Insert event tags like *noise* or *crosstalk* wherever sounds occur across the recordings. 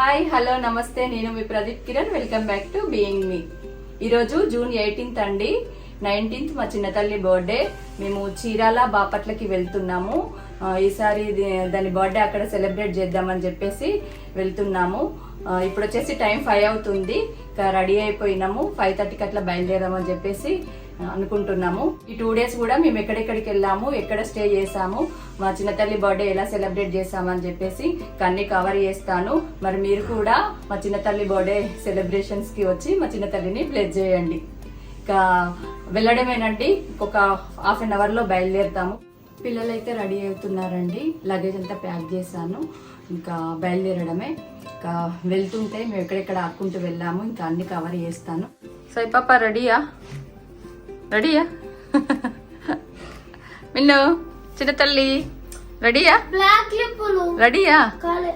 Hi hello నమస్తే. నేను మీ Pradeep Kiran. Welcome back to being me. ఈరోజు జూన్ ఎయిటీన్త్ అండి. నైన్టీన్త్ మా చిన్నతల్లి బర్త్డే. మేము చీరాల బాపట్లకి వెళ్తున్నాము. ఈసారి దాని బర్త్డే అక్కడ సెలబ్రేట్ చేద్దామని చెప్పేసి వెళ్తున్నాము. ఇప్పుడు వచ్చేసి టైం ఫైవ్ అవుతుంది. ఇంకా రెడీ అయిపోయినాము. ఫైవ్ థర్టీకి అట్లా బయలుదేరామని చెప్పేసి అనుకుంటున్నాము. ఈ టూ డేస్ కూడా మేము ఎక్కడెక్కడికి వెళ్ళాము ఎక్కడ స్టే చేసాము మా చిన్నతల్లి బర్త్డే ఎలా సెలబ్రేట్ చేసామని చెప్పేసి అన్ని కవర్ చేస్తాను. మరి మీరు కూడా మా చిన్నతల్లి బర్త్డే సెలబ్రేషన్స్కి వచ్చి మా చిన్నతల్లిని ప్లేస్ చేయండి. ఇంకా వెళ్ళడమేనండి ఒక హాఫ్ అన్ అవర్లో బయలుదేరుతాము. పిల్లలు అయితే రెడీ అవుతున్నారండి లగేజ్ అంతా ప్యాక్ చేశాను ఇంకా బయలుదేరడమే. ఇంకా వెళ్తుంటే మేము ఎక్కడెక్కడ ఆక్కుంటూ వెళ్ళాము ఇంకా అన్ని కవర్ చేస్తాను. సై పాప రెడీయా? రెడీయా మిన్ను చిన్న తల్లి రెడీయా రెడీయా కాలే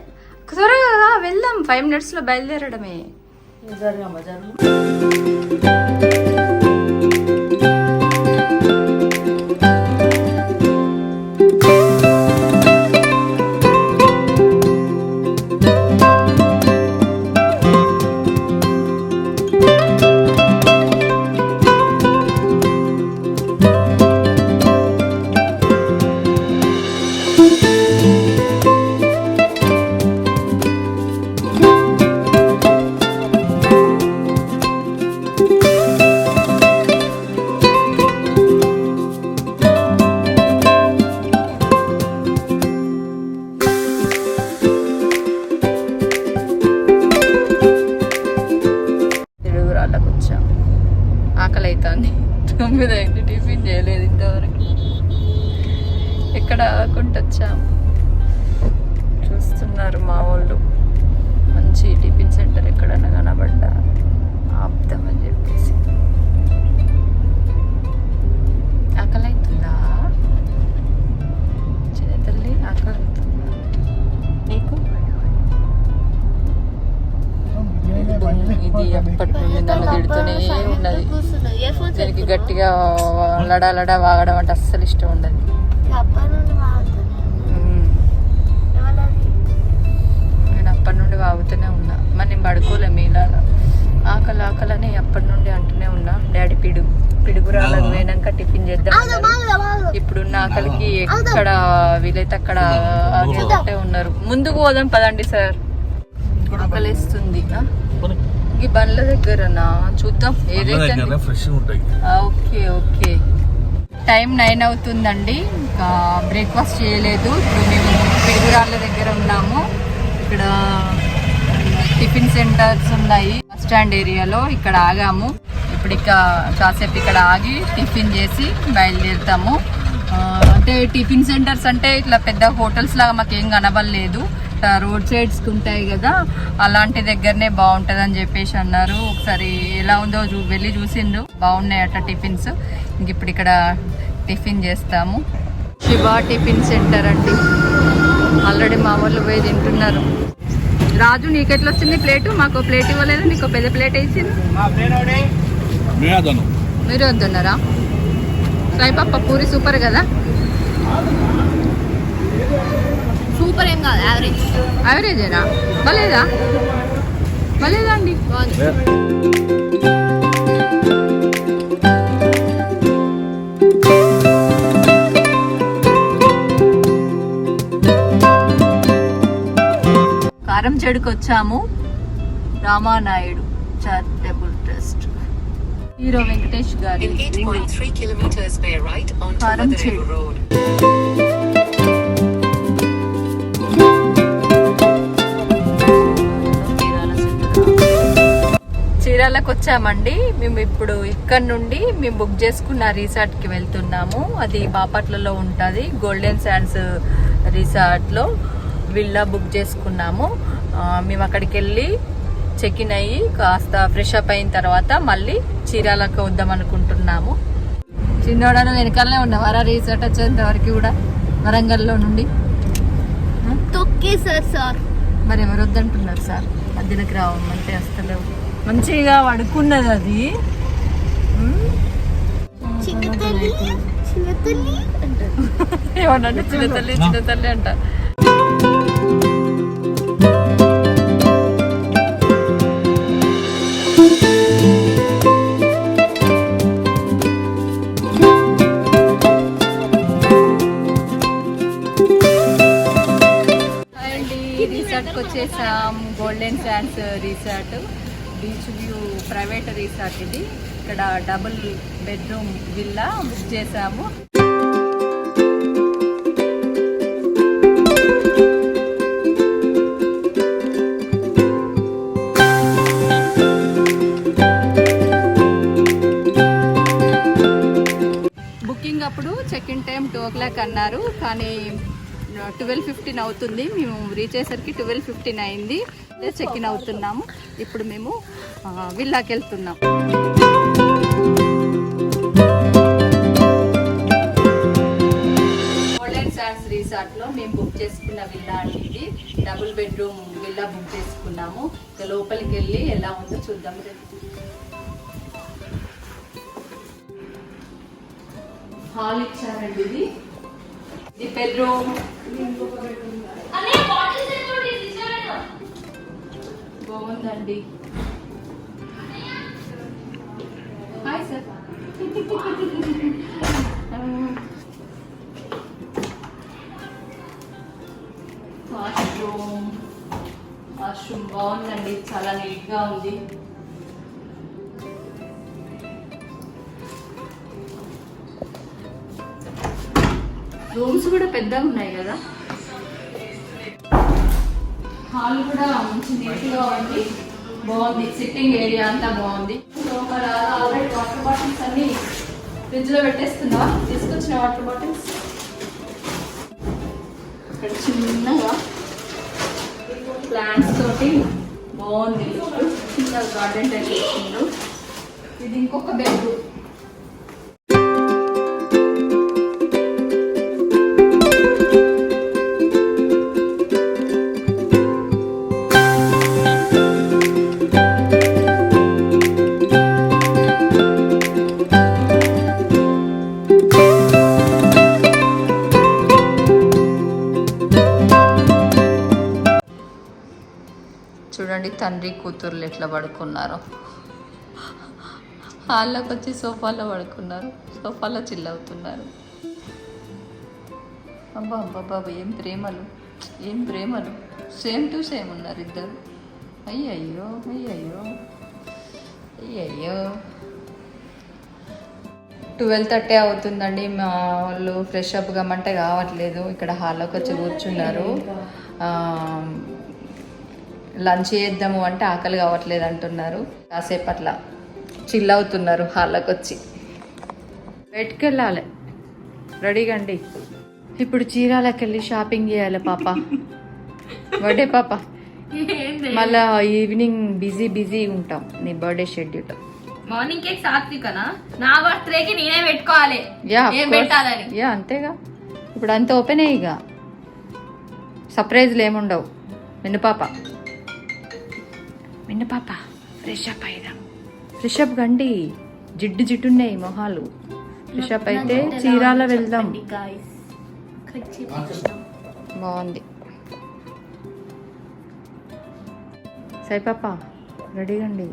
త్వరగా వెళ్దాం ఫైవ్ మినిట్స్లో బయలుదేరడమే లడా లడా వాగడం అంటే అస్సలు ఇష్టం ఉండదు. నేను అప్పటి నుండి వాగుతూనే ఉన్నా. మరి నేను పడుకోలే మీలాగా. ఆకలి ఆకలని అప్పటి నుండి అంటూనే ఉన్నా. డాడీ పిడుగు పిడుగురాలకు పోయినాక టిఫిన్ చేద్దాం. ఇప్పుడున్న ఆకలికి ఎక్కడ వీలైతే అక్కడ ఆగేటట్టే ఉన్నారు. ముందుకు పోదాం పదండి సార్. ఆకలిస్తుంది? ఈ బండ్ల దగ్గరనా? చూద్దాం. ఏదైతే ఫ్రెష్ ఉంటాయి. ఆ, ఓకే ఓకే. టైం నైన్ అవుతుందండి. ఇంకా బ్రేక్ఫాస్ట్ చేయలేదు. ఇప్పుడు మేము పిడుగురాళ్ళ దగ్గర ఉన్నాము. ఇక్కడ టిఫిన్ సెంటర్స్ ఉన్నాయి. బస్ స్టాండ్ ఏరియాలో ఇక్కడ ఆగాము. ఇప్పుడు ఇక కాసేపు ఇక్కడ ఆగి టిఫిన్ చేసి బయలుదేరుతాము. అంటే టిఫిన్ సెంటర్స్ అంటే ఇట్లా పెద్ద హోటల్స్ లాగా మాకేం కనబడలేదు. రోడ్ సైడ్స్ ఉంటాయి కదా అలాంటి దగ్గరనే బాగుంటది అని చెప్పేసి అన్నారు. ఒకసారి ఎలా ఉందో చూ వెళ్ళి చూసిండ్రు బాగున్నాయట టిఫిన్స్. ఇంక ఇప్పుడు ఇక్కడ టిఫిన్ చేస్తాము. శివ టిఫిన్ సెంటర్ అండి. ఆల్రెడీ మా వాళ్ళు పోయి తింటున్నారు. రాజు నీకెట్లా వచ్చింది ప్లేటు? మాకు ప్లేట్ ఇవ్వలేదు నీకు పెద్ద ప్లేట్ వేసింది మీరు వద్దున్నారా సాయిపాప పూరి సూపర్ కదా? సూపర్ ఏం కాదు యావరేజ్ యావరేజేనా బాలేదా బాలేదా అండి కారం చెడుకు వచ్చాము Ramanaidu charitable trust hero Venkatesh గారి In 8.3 చీరాలకు వచ్చామండి. మేము ఇప్పుడు ఇక్కడ నుండి మేము బుక్ చేసుకున్న రిసార్ట్కి వెళ్తున్నాము. అది బాపట్లలో ఉంటుంది. గోల్డెన్ శాండ్స్ రిసార్ట్లో విల్లా బుక్ చేసుకున్నాము. మేము అక్కడికి వెళ్ళి చెక్ ఇన్ అయ్యి కాస్త ఫ్రెష్ అప్ అయిన తర్వాత మళ్ళీ చీరాలకు వద్దాం అనుకుంటున్నాము. చిన్నోడను వెనకాలనే ఉన్నవారా? రిసార్ట్ వచ్చేంత వరకు కూడా వరంగల్లో నుండి. తొక్కేసారు సార్ మరి ఎవరు వద్దంటున్నారు సార్? మధ్యలోకి రావమంటే వస్తలేవు మంచిగా పడుకున్నది అది. ఏమన్నా చిన్న తల్లి చిన్న తల్లి అంట. వచ్చేసాం. Golden sands resort. Beach view private resort ఇది. ఇక్కడ డబుల్ బెడ్రూమ్ విల్లా బుక్ చేసాము బుకింగ్ అప్పుడు check in time two o'clock అన్నారు. కానీ ట్వెల్వ్ ఫిఫ్టీన్ అవుతుంది. మేము రీచ్ అయ్యేసరికి ట్వెల్వ్ ఫిఫ్టీన్ అయింది. చెక్ ఇన్ అవుతున్నాము. ఇప్పుడు మేము విల్లాకి వెళ్తున్నాం. గోల్డెన్ శాండ్స్ రిసార్ట్లో మేము బుక్ చేసుకున్న విల్లా అండి ఇది డబుల్ బెడ్రూమ్ విల్లా బుక్ చేసుకున్నాము. ఇక లోపలికి వెళ్ళి ఎలా ఉందో చూద్దాం రండి. హాల్ ఇచ్చారండి ఇది. ఇది బెడ్రూమ్ బాగుందండి. Hi sir washroom. వాష్రూమ్ బాగుందండి. చాలా నీట్గా ఉంది. రూమ్స్ కూడా పెద్దగా ఉన్నాయి కదా? హాల్ కూడా మంచి నీట్గా ఉంది. బాగుంది. సిట్టింగ్ ఏరియా అంతా బాగుంది. లోపల ఆల్రెడీ వాటర్ బాటిల్స్ అన్ని ఫ్రిడ్జ్లో పెట్టేస్తున్నా. తీసుకొచ్చిన వాటర్ బాటిల్స్. ఇక్కడ చిన్నగా ప్లాంట్స్ తోటి బాగుంది. చిన్న గార్డెన్ టైప్ ఇది ఇంకొక బెడ్రూమ్. తండ్రి కూతుర్లు ఎట్లా పడుకున్నారో? హాల్లోకి వచ్చి సోఫాలో పడుకున్నారు. సోఫాలో చిల్లవుతున్నారు. అబ్బా అబ్బా బాబా ఏం ప్రేమలు? ఏం ప్రేమలు? సేమ్ టు సేమ్ ఉన్నారు ఇద్దరు. అయ్యయ్యో అయ్యయ్యో అయ్యయ్యో. ట్వెల్వ్ థర్టీ అవుతుందండి. మా వాళ్ళు ఫ్రెష్ అప్ కమ్మంటే కావట్లేదు. ఇక్కడ హాల్లోకి వచ్చి కూర్చున్నారు లంచ్ చేద్దాము అంటే ఆకలి కావట్లేదు అంటున్నారు. కాసేపు అట్లా చిల్ అవుతున్నారు హాల్లోకి వచ్చి బయటికి వెళ్ళాలి రెడీగా అండి ఇప్పుడు చీరాలకు వెళ్ళి షాపింగ్ చేయాలి పాప. బర్త్డే పాప. మళ్ళా ఈవినింగ్ బిజీ బిజీ ఉంటాం. నీ బర్త్డే షెడ్యూల్. మార్నింగ్ కేక్ సాత్వికనా? నా బర్త్డేకి నేనే పెట్టుకోవాలి. యా ఏం పెట్టాలని? యా అంతేగా. ఇప్పుడు అంత ఓపెనే ఇక సర్ప్రైజ్లు ఏముండవు. మిన్ను పాప. మిన్ను పాప అప్ అయిదాం అప్ గండి జిడ్డు జిడ్డు ఉన్నాయి మొహాలు. అప్ అయితే చీరాల వెళ్దాం. బాగుంది. సై పాప రెడీగా అండి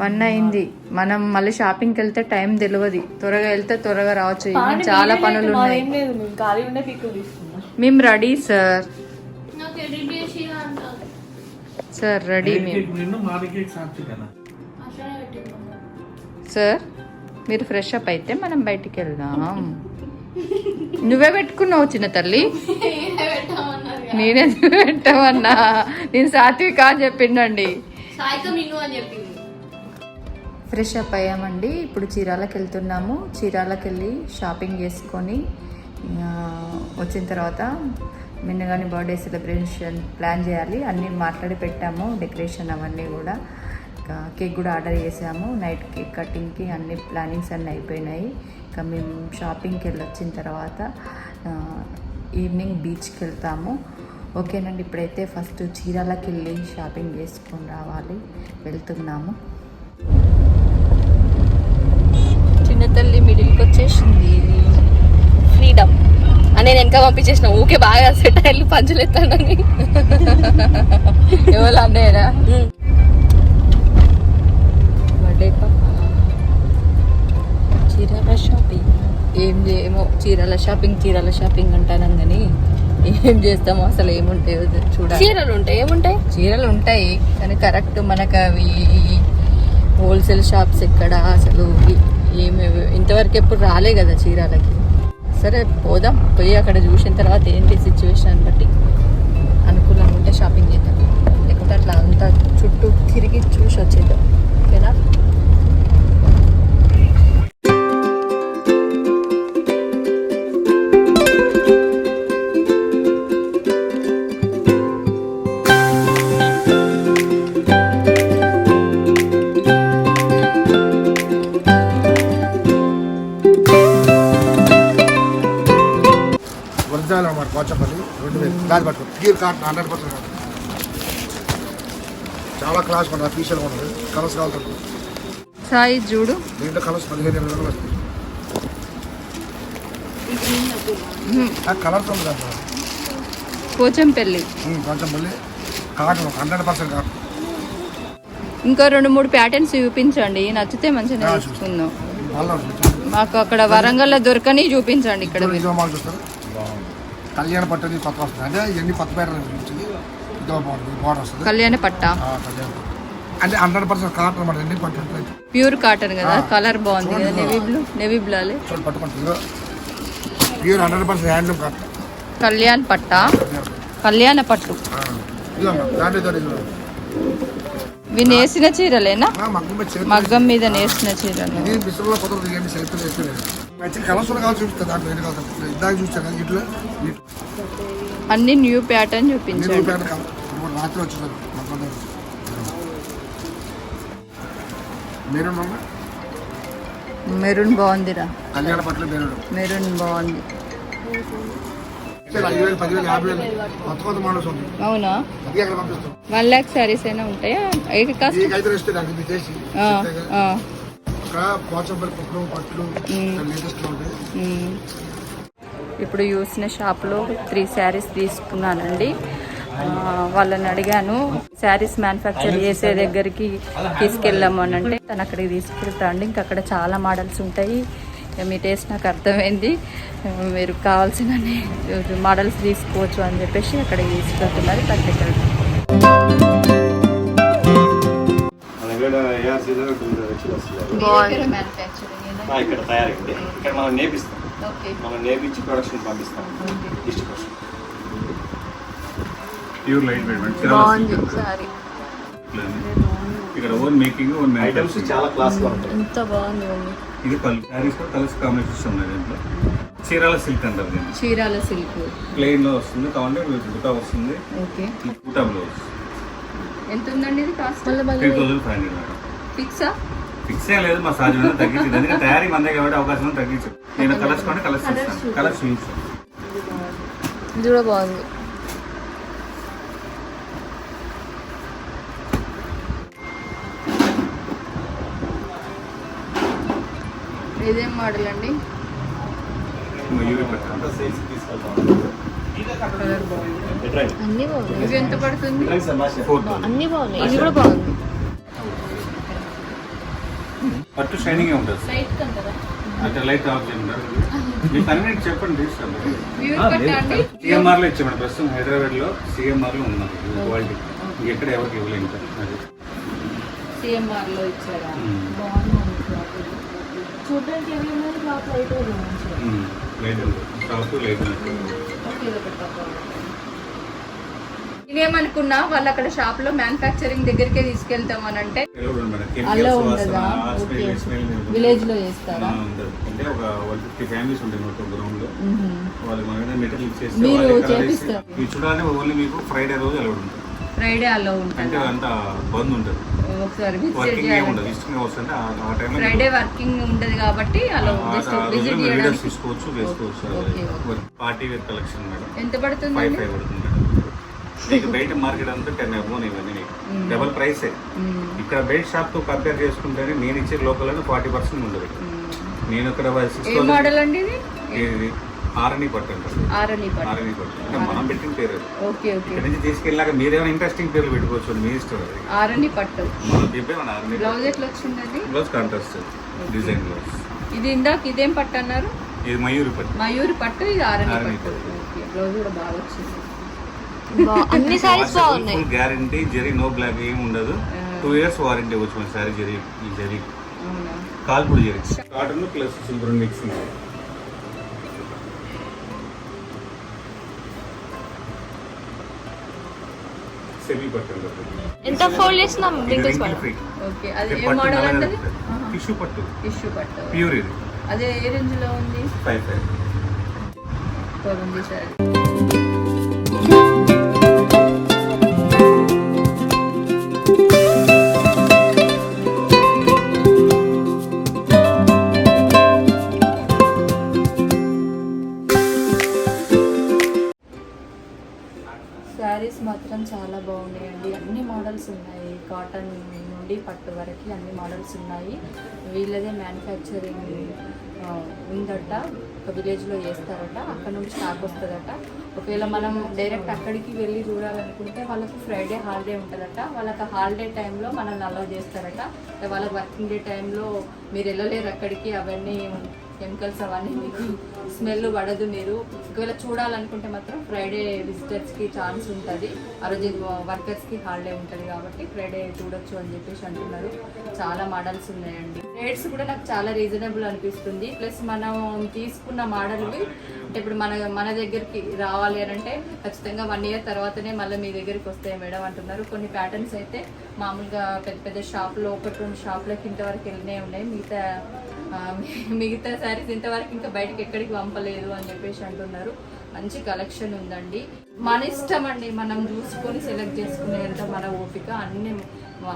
వన్ అయింది. మనం మళ్ళీ షాపింగ్కి వెళ్తే టైం తెలియదు త్వరగా వెళ్తే త్వరగా రావచ్చు. చాలా పనులు ఉన్నాయి మేము రెడీ సార్ సార్ రెడీ పెట్టింది సార్ మీరు ఫ్రెష్ అప్ అయితే మనం బయటికి వెళ్దాం. నువ్వే పెట్టుకున్నావు చిన్న తల్లి. నేనే పెట్టామన్నా. నేను సాత్విక అని చెప్పిండండి. Fresh up అయ్యామండి. ఇప్పుడు చీరాలకు వెళ్తున్నాము. చీరాలకు వెళ్ళి షాపింగ్ చేసుకొని వచ్చిన తర్వాత మిన్నగాని బర్త్డే సెలబ్రేషన్ ప్లాన్ చేయాలి. అన్నీ మాట్లాడి పెట్టాము డెకరేషన్ అవన్నీ కూడా. ఇంకా కేక్ కూడా ఆర్డర్ చేసాము. నైట్ కేక్ కటింగ్కి అన్ని ప్లానింగ్స్ అన్నీ అయిపోయినాయి. ఇంకా మేము షాపింగ్కి వెళ్ళి వచ్చిన తర్వాత ఈవినింగ్ బీచ్కి వెళ్తాము. ఓకేనండి ఇప్పుడైతే ఫస్ట్ చీరాలకు వెళ్ళి షాపింగ్ చేసుకొని రావాలి. వెళ్తున్నాము. చిన్న తల్లి మిడిల్కి వచ్చేసింది. ఫ్రీడమ్. అని నేను వెనక పంపించేసిన ఊకే బాగా సెట్ అయ్యి పంచులు ఎత్తానని. ఎవరు అన్నయ్యరా చీరాల షాపింగ్. ఏం ఏమో చీరాల షాపింగ్ చీరాల షాపింగ్ అంటాను కానీ ఏం చేస్తామో అసలు ఏముంటాయో చూడాలి. చీరలు ఉంటాయి ఏముంటాయి? చీరలు ఉంటాయి కానీ కరెక్ట్ మనకు అవి హోల్సేల్ షాప్స్ ఎక్కడ? అసలు ఏమి ఇంతవరకు ఎప్పుడు రాలే కదా చీరలకి. సరే పోదాం. పోయి అక్కడ చూసిన తర్వాత ఏంటి సిచ్యువేషన్ బట్టి అనుకూలంగా ఉంటే షాపింగ్ చేద్దాం. లేకుంటే అట్లా అంతా చుట్టూ తిరిగి చూసి వచ్చేద్దాం. ఓకేనా? Pure cotton hundred percent cotton చాలా క్లాస్ మన అఫీషియల్గా ఉంటుంది కలర్స్ కావాలి సాయి చూడు. దీంట్లో కలర్స్ పదిహేను ఇరవై వస్తాయి. ఆ కలర్స్ ఉంది కదా Pochampally. Pochampally. Cotton hundred percent cotton. ఇంకా రెండు మూడు ప్యాటర్న్స్ చూపించండి. నచ్చితే మంచిగా మళ్ళీ మాకు అక్కడ వరంగల్లో దొరకని చూపించండి ఇక్కడ కళ్యాణ పట్టది కొత్త వస్తుంది. అంటే ఇవన్నీ కొత్త వచ్చింది ఇదో బాగుంటుంది బార్డర్ వస్తుంది. కళ్యాణ పట్ట. ఆ, కళ్యాణ పట్టు. అంటే హండ్రెడ్ పర్సెంట్ కాటన్ అనమాట. ఎన్ని పట్టు ప్యూర్ కాటన్ కదా? ఆ. కలర్ బాగుంది కదా? నెవీ బ్లూ నెవీ బ్లాలే చూడండి పట్టుకుంటుంది. Pure hundred percent handloom cotton Kalyan పట్ట. కళ్యాణ పట్టు. దాంట్లో ఇదో. ఇవి నేసిన చీరలేనా? ఆ, మగ్గం మీద చేతులు మగ్గం మీద నేసిన చీరలు ఇది మిశ్రమంలో కొత్త ఇవన్నీ అన్ని న్యూ ప్యాటర్న్ చూపించండి. మీద. మెరూన్ బాగుందిరా. మెరూన్. బాగుంది. అవునా? వన్ ల్యాక్ శారీస్ అయినా ఉంటాయా? ఏ కాస్ట్? పోచంపల్లి పట్లు లేటెస్ట్. ఇప్పుడు చూసిన షాప్లో త్రీ శారీస్ తీసుకున్నానండి. వాళ్ళని అడిగాను శారీస్ మ్యానుఫ్యాక్చర్ చేసే దగ్గరికి తీసుకెళ్ళామని అంటే తను అక్కడికి తీసుకెళ్తా అండి. ఇంకా అక్కడ చాలా మోడల్స్ ఉంటాయి. మీ టేస్ట్ నాకు అర్థమైంది. మీరు కావాల్సిన మోడల్స్ తీసుకోవచ్చు అని చెప్పేసి అక్కడికి తీసుకెళ్తున్నారు. పత్రికలు ఇక్కడ తయారైంది. ఇక్కడ మనం నేపిస్తాం. మనం నేపించి ప్రొడక్షన్ పంపిస్తాం. డిస్ట్రిబ్యూషన్ ప్యూర్ లైట్ వెయిట్ ఇక్కడ ఓన్ మేకింగ్ ఓన్ ఐటమ్స్ చాలా క్లాస్గా ఉంటాయి. ఎంత బాగుంది ఇది పళ్ళు శారీస్ కూడా కలర్స్ కాంబినేషన్స్ ఉన్నాయి దీంట్లో. చీరాల సిల్క్ అంటారు దీన్ని. చీరాల సిల్క్ ప్లెయిన్లో వస్తుంది కావాలంటే బుటా వస్తుంది. ఓకే బుటా బ్లౌజ్ ఎంత ఉందండి ఇది cost? Three thousand five hundred madam. ఫిక్సా fix ఏ లేదు మా అనేది తగ్గించింది. ఎందుకంటే తయారీ మందే కాబట్టి అవకాశం ఉంది తగ్గించు. నేను కలర్స్ కొంటే కలర్స్ కలర్స్ చూపించాను ఇది కూడా బాగుంది. ఇదేం మోడల్ అండి? కలర్ బాగుంది అన్ని బాగున్నాయి. ఇది ఎంత పడుతుంది? అన్ని బాగున్నాయి. ఇది కూడా బాగుంది. పట్టు షైనింగ్ ఉంటుంది. సార్ అంటే లైట్ ఆఫ్ చేయండి మీకు కన్వీనియంట్ చెప్పండి సిఎంఆర్లో ఇచ్చామండి. ప్రస్తుతం హైదరాబాద్లో సిఎంఆర్లో ఉన్నాం క్వాలిటీ ఇంకెక్కడ ఎవరికి ఇవ్వలేదు అది. సిఎంఆర్లో ఇచ్చారా చూడడానికి ఎవరి క్లాత్ అయితే ఉమ్, లేదు లేదు నేనేమనుకున్నా వాళ్ళు అక్కడ షాప్లో మ్యానుఫ్యాక్చరింగ్ దగ్గరికే తీసుకెళ్తాం అని అంటే అలా ఉండదా? విలేజ్లో చేస్తారా? మీరు చేపిస్తారు. చూడాలంటే ఓన్లీ మీకు ఫ్రైడే రోజు అలౌడ్ ఉంటుంది. ఫ్రైడే అలో ఉంటుంది? అంత బంద్ ఉంటుంది. ఒకసారి విజిట్ చేయాలి ఫ్రైడే వర్కింగ్ ఉండదు. కాబట్టి అలా జస్ట్ విజిట్ చేయడానికి. తీసుకోవచ్చు వేసుకోవచ్చు. Party wear collection madam. ఎంత ఫైవ్ ఫైవ్ పడుతుంది మేడం. మీకు బయట మార్కెట్ అంతా టెన్ అబోన్ ఇవన్నీ. డబల్ ప్రైసే మ్మ్. ఇక్కడ బయట షాప్తో కంపేర్ చేసుకుంటేనే నేను ఇచ్చే లోకల్ ఫార్టీ పర్సెంట్ ఉండదు. నేను ఇక్కడ సిక్స్ మోడల్ అండి ఇది? ఇది ఆర్ఎన్ఈ పట్టు అంటారు. ఆరని పట్టు ఆర్ఎన్ఈ పట్టు అంటే మనం పెట్టిన పేరు. Okay okay. ఇక్కడ నుంచి తీసుకెళ్ళాక మీరేమైనా ఇంట్రెస్టింగ్ పేర్లు పెట్టుకోవచ్చు అది మీ ఇష్టం అది. ఆరని పట్టు. మనం చెప్పే మన ఆర్ఎన్ఈ బ్లౌజ్ ఎట్లా వచ్చిందండి? బ్లౌజ్ కాంట్రాస్ట్ డిజైన్ బ్లౌజ్ ఇది ఇందాక ఇదేం పట్టు అన్నారు? ఇది మయూరి పట్టు. మయూరి పట్టు ఇది ఆరని ఆరని పట్టు. పట్టు. ఓకే బ్లౌజ్ కూడా బాగా వచ్చింది. బా- అన్ని *laughs* సారీస్ బాగున్నాయి. గ్యారంటీ జరీ నో బ్లాక్ ఏమి ఉండదు. టూ ఇయర్స్ వారంటీ వచ్చు మన సారీ జరీ ఈ zari కాల్పుడు zari cotton plus silver mixing semi పట్టు ఎంత ఫోల్డ్ చేసినా రింకిల్స్ పడ ఓకే అది ఏ మోడల్ అంటే టిష్యూ పట్టు. టిష్యూ పట్టు. ప్యూర్ ఇది. అదే ఏ రేంజ్లో ఉంది? ఫైవ్ ఫైవ్ సూపర్ ఉంది సార్. మోడల్స్ ఉన్నాయి. వీళ్ళదే మ్యానుఫ్యాక్చరింగ్ ఉందట. ఒక విలేజ్లో చేస్తారట. అక్కడ నుంచి స్టాక్ వస్తుందట. ఒకవేళ మనం డైరెక్ట్ అక్కడికి వెళ్ళి చూడాలనుకుంటే వాళ్ళకి ఫ్రైడే హాలిడే ఉంటుందట. వాళ్ళకి హాలిడే టైంలో మనల్ని అలౌ చేస్తారట. వాళ్ళకి వర్కింగ్ డే టైంలో మీరు వెళ్ళలేరు అక్కడికి. అవన్నీ కెమికల్స్ అవన్నీ మీకు స్మెల్ పడదు మీరు. ఒకవేళ చూడాలనుకుంటే మాత్రం ఫ్రైడే విజిటర్స్కి ఛాన్స్ ఉంటుంది. ఆ రోజు వర్కర్స్కి హాలిడే ఉంటుంది కాబట్టి ఫ్రైడే చూడొచ్చు అని చెప్పేసి అంటున్నారు. చాలా మోడల్స్ ఉన్నాయండి. రేట్స్ కూడా నాకు చాలా రీజనబుల్ అనిపిస్తుంది. ప్లస్ మనం తీసుకున్న మోడల్వి అంటే ఇప్పుడు మన మన దగ్గరికి రావాలి అని అంటే ఖచ్చితంగా వన్ ఇయర్ తర్వాతనే మళ్ళీ మీ దగ్గరికి వస్తాయి మేడం అంటున్నారు. కొన్ని ప్యాటర్న్స్ అయితే మామూలుగా పెద్ద పెద్ద షాప్లో ఒకటి రెండు షాప్లోకి ఇంతవరకు వెళ్ళినే ఉన్నాయి. మిగతా మిగతా శారీస్ ఇంతవరకు ఇంకా బయటకి ఎక్కడికి పంపలేదు అని చెప్పేసి అంటున్నారు. మంచి కలెక్షన్ ఉందండి. మన ఇష్టం అండి మనం చూసుకొని సెలెక్ట్ చేసుకునేంత మన ఓపిక. అన్ని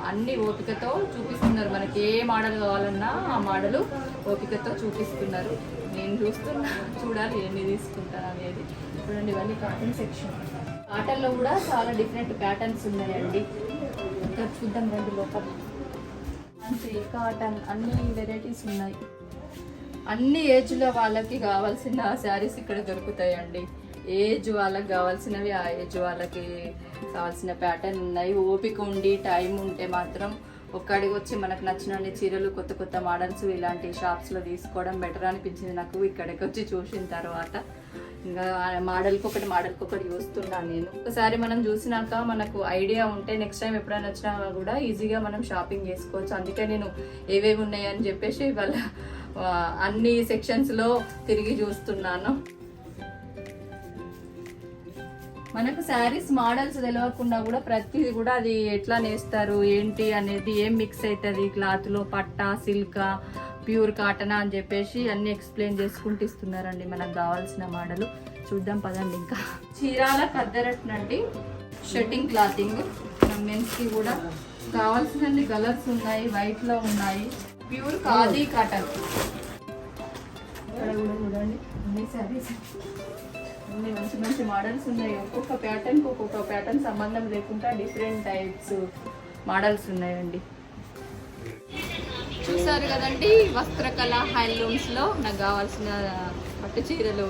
అన్ని ఓపికతో చూపిస్తున్నారు. మనకి ఏ మోడల్ కావాలన్నా ఆ మోడలు ఓపికతో చూపిస్తున్నారు. నేను చూస్తున్నా చూడాలి ఎన్ని తీసుకుంటాను అనేది. చూడండి ఇవన్నీ కాటన్ సెక్షన్ కాటన్లో కూడా చాలా డిఫరెంట్ ప్యాటర్న్స్ ఉన్నాయండి. ఇంకా చూద్దాం రండి లోపల. కాటన్ అన్ని వెరైటీస్ ఉన్నాయి. అన్ని ఏజ్లో వాళ్ళకి కావాల్సిన శారీస్ ఇక్కడ దొరుకుతాయండి. ఏజ్ వాళ్ళకి కావాల్సినవి ఆ ఏజ్ వాళ్ళకి కావాల్సిన ప్యాటర్న్ ఉన్నాయి. ఓపిక ఉండి టైం ఉంటే మాత్రం ఒక్కడికి వచ్చి మనకు నచ్చిన చీరలు కొత్త కొత్త మోడల్స్ ఇలాంటి షాప్స్లో తీసుకోవడం బెటర్ అనిపించింది నాకు. ఇక్కడికి వచ్చి చూసిన తర్వాత ఇంకా మోడల్కి ఒకటి మోడల్కి ఒకటి చూస్తున్నాను నేను. ఒకసారి మనం చూసినాక మనకు ఐడియా ఉంటే నెక్స్ట్ టైం ఎప్పుడైనా వచ్చినా కూడా ఈజీగా మనం షాపింగ్ చేసుకోవచ్చు. అందుకే నేను ఏవేవి ఉన్నాయని చెప్పేసి ఇవాళ అన్ని సెక్షన్స్లో తిరిగి చూస్తున్నాను. మనకు శారీస్ మోడల్స్ తెలియకుండా కూడా ప్రతిది కూడా అది ఎట్లా నేస్తారు ఏంటి అనేది ఏం మిక్స్ అవుతుంది? క్లాత్లో పట్టా సిల్కా ప్యూర్ కాటనా అని చెప్పేసి అన్ని ఎక్స్ప్లెయిన్ చేసుకుంటూ ఇస్తున్నారండి మనకు కావాల్సిన మోడల్. చూద్దాం పదండి ఇంకా. చీరాల కద్దరట్నండి షర్టింగ్ క్లాతింగ్. మెన్స్కి కూడా కావాల్సినన్ని కలర్స్ ఉన్నాయి వైట్లో ఉన్నాయి. Pure khadi cotton. ఇక్కడ కూడా చూడండి అన్ని అన్ని మంచి మంచి మోడల్స్ ఉన్నాయి. ఒక్కొక్క ప్యాటర్న్కి ఒక్కొక్క ప్యాటర్న్ సంబంధం లేకుండా డిఫరెంట్ టైప్స్ మోడల్స్ ఉన్నాయండి. చూసారు కదండి వస్త్రకళ హ్యాండ్లూమ్స్లో నాకు కావాల్సిన పట్టు చీరలు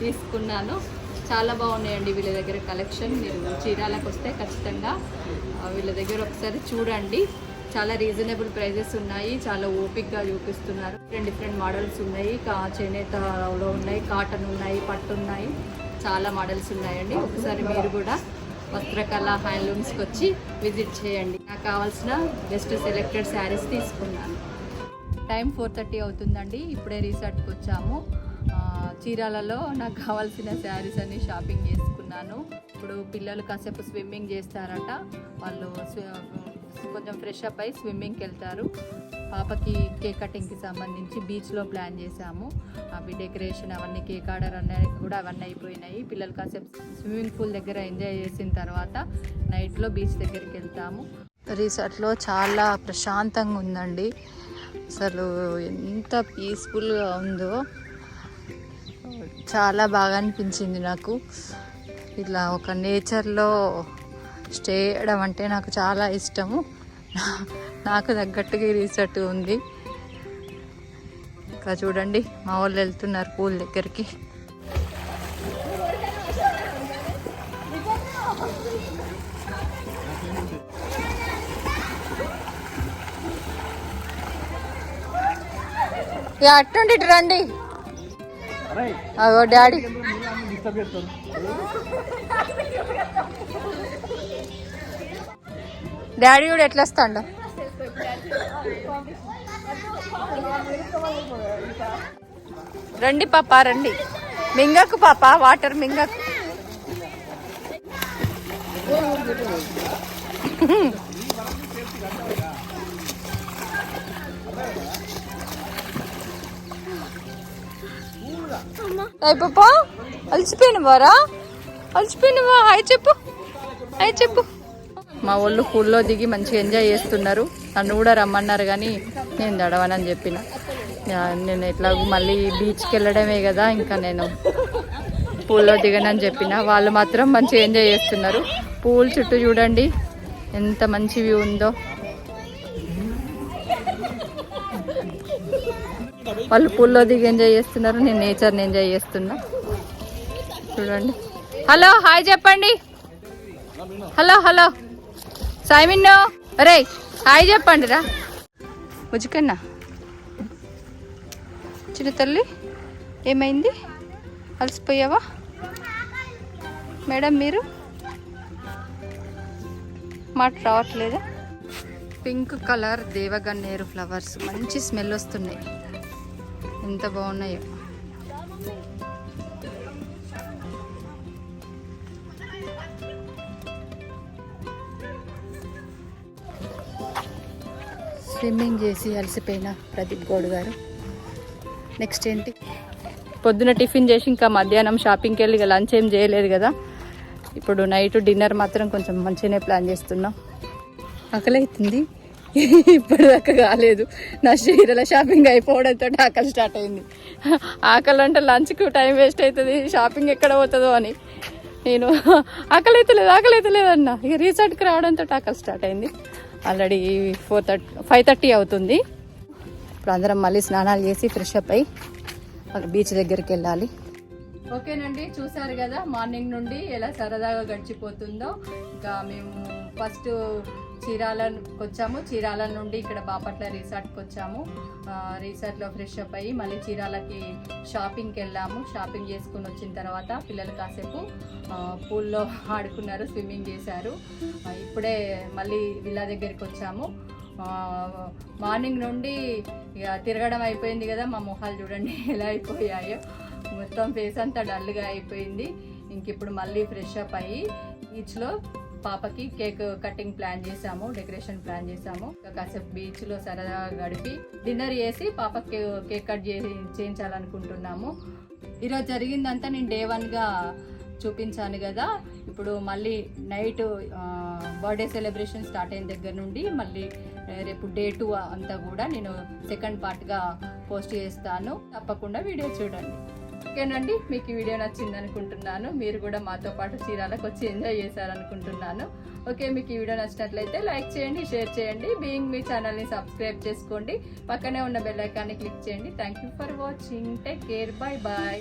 తీసుకున్నాను. చాలా బాగున్నాయండి వీళ్ళ దగ్గర కలెక్షన్. మీరు చీరాలకు వస్తే ఖచ్చితంగా వీళ్ళ దగ్గర ఒకసారి చూడండి. చాలా రీజనబుల్ ప్రైజెస్ ఉన్నాయి చాలా ఓపిక్గా చూపిస్తున్నారు. డిఫరెంట్ డిఫరెంట్ మోడల్స్ ఉన్నాయి కా చేనేతలో ఉన్నాయి కాటన్ ఉన్నాయి పట్టు ఉన్నాయి. చాలా మోడల్స్ ఉన్నాయండి. ఒకసారి మీరు కూడా వస్త్రకళ హ్యాండ్లూమ్స్కి వచ్చి విజిట్ చేయండి. నాకు కావాల్సిన బెస్ట్ సెలెక్టెడ్ శారీస్ తీసుకున్నాను. టైం ఫోర్ థర్టీ అవుతుందండి. ఇప్పుడే రీసార్ట్కి వచ్చాము. చీరాలలో నాకు కావాల్సిన శారీస్ అన్ని షాపింగ్ చేసుకున్నాను. ఇప్పుడు పిల్లలు కాసేపు స్విమ్మింగ్ చేస్తారట. వాళ్ళు కొంచెం ఫ్రెష్ అప్ అయి స్విమ్మింగ్కి వెళ్తారు. పాపకి కేక్ కటింగ్కి సంబంధించి బీచ్లో ప్లాన్ చేశాము. అవి డెకరేషన్ అవన్నీ కేక్ ఆర్డర్ అన్నీ కూడా అవన్నీ అయిపోయినాయి. పిల్లలు కాసేపు స్విమ్మింగ్ పూల్ దగ్గర ఎంజాయ్ చేసిన తర్వాత నైట్లో బీచ్ దగ్గరికి వెళ్తాము. రిసార్ట్లో చాలా ప్రశాంతంగా ఉందండి. అసలు ఎంత పీస్ఫుల్గా ఉందో. చాలా బాగా అనిపించింది నాకు. ఇట్లా ఒక నేచర్లో స్టే చేయడం అంటే నాకు చాలా ఇష్టము నా- నాకు తగ్గట్టుగా ఈ ఉంది ఇంకా చూడండి మా వాళ్ళు వెళ్తున్నారు పూల దగ్గరికి ఇక అట్టుండి రండి అగో డాడీ డిస్టర్బ్ డాడీ కూడా ఎట్లా వస్తాడు? రండి పాప రండి. మింగకు పాప వాటర్ మింగకు. అయ్య పాప అలసిపోయినవారా? అలసిపోయినవా? హాయ్ చెప్పు. హాయ్ చెప్పు. మా వాళ్ళు పూల్లో దిగి మంచిగా ఎంజాయ్ చేస్తున్నారు. నన్ను కూడా రమ్మన్నారు కానీ నేను దడవనని చెప్పిన. నేను ఎట్లాగో మళ్ళీ బీచ్కి వెళ్ళడమే కదా ఇంకా నేను పూల్లో దిగనని చెప్పిన. వాళ్ళు మాత్రం మంచిగా ఎంజాయ్ చేస్తున్నారు. పూల్ చుట్టూ చూడండి ఎంత మంచి వ్యూ ఉందో. వాళ్ళు పూల్లో దిగి ఎంజాయ్ చేస్తున్నారు నేను నేచర్ని ఎంజాయ్ చేస్తున్నా. చూడండి. హలో హాయ్ చెప్పండి. Hello hello. సైమిన్నో రే హాయ్ చెప్పండి రా ముజుకన్నా. చిన్న తల్లి ఏమైంది? అలసిపోయావా? మేడం మీరు? మాట రావట్లేదా? పింక్ కలర్ దేవగన్నేరు ఫ్లవర్స్. మంచి స్మెల్ వస్తున్నాయి. ఎంత బాగున్నాయో. స్విమ్మింగ్ చేసి అలసిపోయిన ప్రదీప్ గౌడ్ గారు. నెక్స్ట్ ఏంటి? పొద్దున టిఫిన్ చేసి ఇంకా మధ్యాహ్నం షాపింగ్కి వెళ్ళి ఇక లంచ్ ఏం చేయలేదు కదా. ఇప్పుడు నైట్ డిన్నర్ మాత్రం కొంచెం మంచిగానే ప్లాన్ చేస్తున్నాం. ఆకలి అవుతుంది. ఇప్పటిదాకా కాలేదు. నా చీరల షాపింగ్ అయిపోవడంతో ఆకలి స్టార్ట్ అయింది. ఆకలి అంటే లంచ్కి టైం వేస్ట్ అవుతుంది. షాపింగ్ ఎక్కడ పోతుందో అని. నేను ఆకలి అయితే లేదు ఆకలి అయితే లేదన్న ఇక రీసెంట్కి రావడంతో ఆకలి స్టార్ట్ అయింది. Already four thirty five thirty అవుతుంది. ఇప్పుడు అందరం మళ్ళీ స్నానాలు చేసి ఫ్రెష్ అప్ అయ్యి బీచ్ దగ్గరికి వెళ్ళాలి. ఓకేనండి చూసారు కదా మార్నింగ్ నుండి ఎలా సరదాగా గడిచిపోతుందో. ఇంకా మేము ఫస్ట్ చీరాలకు వచ్చాము. చీరాల నుండి ఇక్కడ బాపట్ల రిసార్ట్కి వచ్చాము. రిసార్ట్లో ఫ్రెష్ అప్ అయ్యి మళ్ళీ చీరాలకి షాపింగ్కి వెళ్ళాము. షాపింగ్ చేసుకుని వచ్చిన తర్వాత పిల్లలు కాసేపు పూల్లో ఆడుకున్నారు స్విమ్మింగ్ చేశారు. ఇప్పుడే మళ్ళీ విల్లా దగ్గరికి వచ్చాము. మార్నింగ్ నుండి ఇక తిరగడం అయిపోయింది కదా. మా మొహాలు చూడండి *laughs* ఎలా అయిపోయాయో. మొత్తం ఫేస్ అంతా డల్గా అయిపోయింది. ఇంక ఇప్పుడు మళ్ళీ ఫ్రెష్ అప్ అయ్యి బీచ్లో పాపకి కేక్ కటింగ్ ప్లాన్ చేసాము డెకరేషన్ ప్లాన్ చేసాము కాసేపు కాసేపు బీచ్లో సరదాగా గడిపి డిన్నర్ చేసి పాపకి కేక్ కట్ చేసి చేయించాలనుకుంటున్నాము. ఈరోజు జరిగిందంతా నేను డే వన్గా చూపించాను కదా. ఇప్పుడు మళ్ళీ నైట్ బర్త్డే సెలబ్రేషన్ స్టార్ట్ అయిన దగ్గర నుండి మళ్ళీ రేపు డే టూ అంతా కూడా నేను సెకండ్ పార్ట్గా పోస్ట్ చేస్తాను. తప్పకుండా వీడియో చూడండి. ఓకేనండి మీకు ఈ వీడియో నచ్చింది అనుకుంటున్నాను మీరు కూడా మాతో పాటు చీరాలకు వచ్చి ఎంజాయ్ చేశారనుకుంటున్నాను. ఓకే మీకు ఈ వీడియో నచ్చినట్లయితే లైక్ చేయండి షేర్ చేయండి. బీయింగ్ మీ ఛానల్ని సబ్స్క్రైబ్ చేసుకోండి. పక్కనే ఉన్న బెల్ ఐకాన్ని క్లిక్ చేయండి. Thank you for watching. Take care. Bye bye